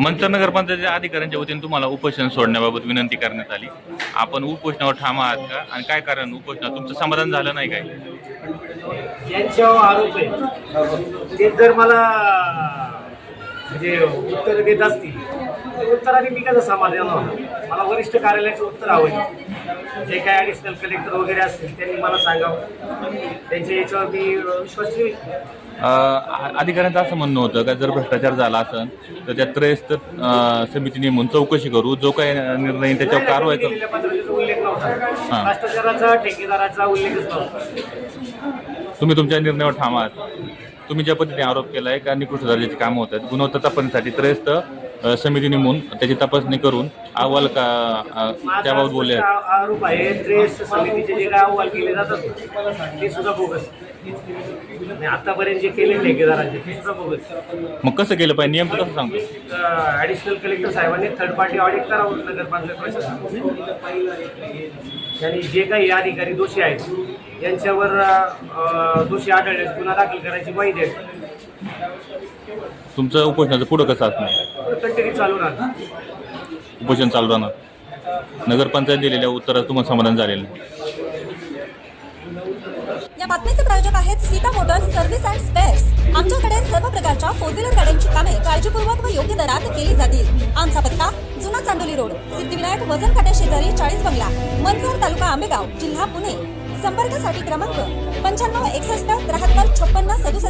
मंचर नगरपंचायतीच्या अधिकाऱ्यांच्या वतीने तुम्हाला उपोषण सोडण्याबाबत विनंती करण्यात आली. आपण उपोषणावर ठाम आहात का? आणि काय कारण उपोषणात तुमचं समाधान झालं नाही काय? यांच्यावर आरोप आहे ते जर मला म्हणजे उत्तर देत असतील उत्तराने मी कसं समाधान होणार. मला वरिष्ठ कार्यालयाचं उत्तर हवं जे काय ॲडिशनल कलेक्टर वगैरे असतील त्यांनी मला सांगावं. त्यांच्या याच्यावर मी विश्वास ठेवेन. अं, अधिकाऱ्यांचं असं म्हणणं होतं का जर भ्रष्टाचार झाला असेल तर त्या त्रयस्थ अं, समिती नेमून चौकशी करू. जो काही निर्णय येईल त्याच्यावर कारवाई करू. दिलेल्या पत्राचा उल्लेख नव्हता. हां. भ्रष्टाचाराचा ठेकेदाराचा उल्लेखच नव्हता. तुम्ही तुमच्या निर्णयावर ठाम आहात. तुम्ही ज्या पद्धतीने आरोप केलाय का निकृष्ट दर्जाची कामं होत आहेत गुणवत्ता तपासणीसाठी त्रयस्थ अं, समिती नेमून त्याची तपासणी करून अहवाल का अं, माझा त्याबाबत बोलले आहेत. आ- आरोप आहे ड्रेस समितीचे जे काय अहवाल केले जातात ते सुद्धा बोगस. आणि आतापर्यंत जे केले ठेकेदारांचे ते सुद्धा बोगस. मग कसं केलं पाहिजे? नियम तर कसं सांगतो? ॲडिशनल कलेक्टर साहेबांनी थर्ड पार्टी ऑडिट करावं नगरपालिका प्रशासन. आणि जे काही अधिकारी दोषी आहेत यांच्यावर अ, दोषी आढळले गुन्हा दाखल करायची ग्वाही द्यावी तुमचं उपोषणाचं पुढं कसं असणार? कंटिन्यू चालू राहणार. उपोषण चालू राहणार. नगरपंचायत दिलेल्या उत्तरात तुम्हाला समाधान झालेलं. या बातमीचे प्रायोजक आहेत Sita motors service and spares आमच्याकडे सर्व प्रकारच्या फोर व्हीलर गाड्यांची कामे काळजीपूर्वक व योग्य दरात केली जातील. आमचा पत्ता जुना चांदोली रोड सिद्धिविनायक वजन काट्या शेजारी चाळीस बंगला मनसर तालुका आंबेगाव जिल्हा पुणे. संपर्कासाठी क्रमांक पंच्याण्णव एकसष्ट त्र्याहत्तर छप्पन्न सदुसष्ट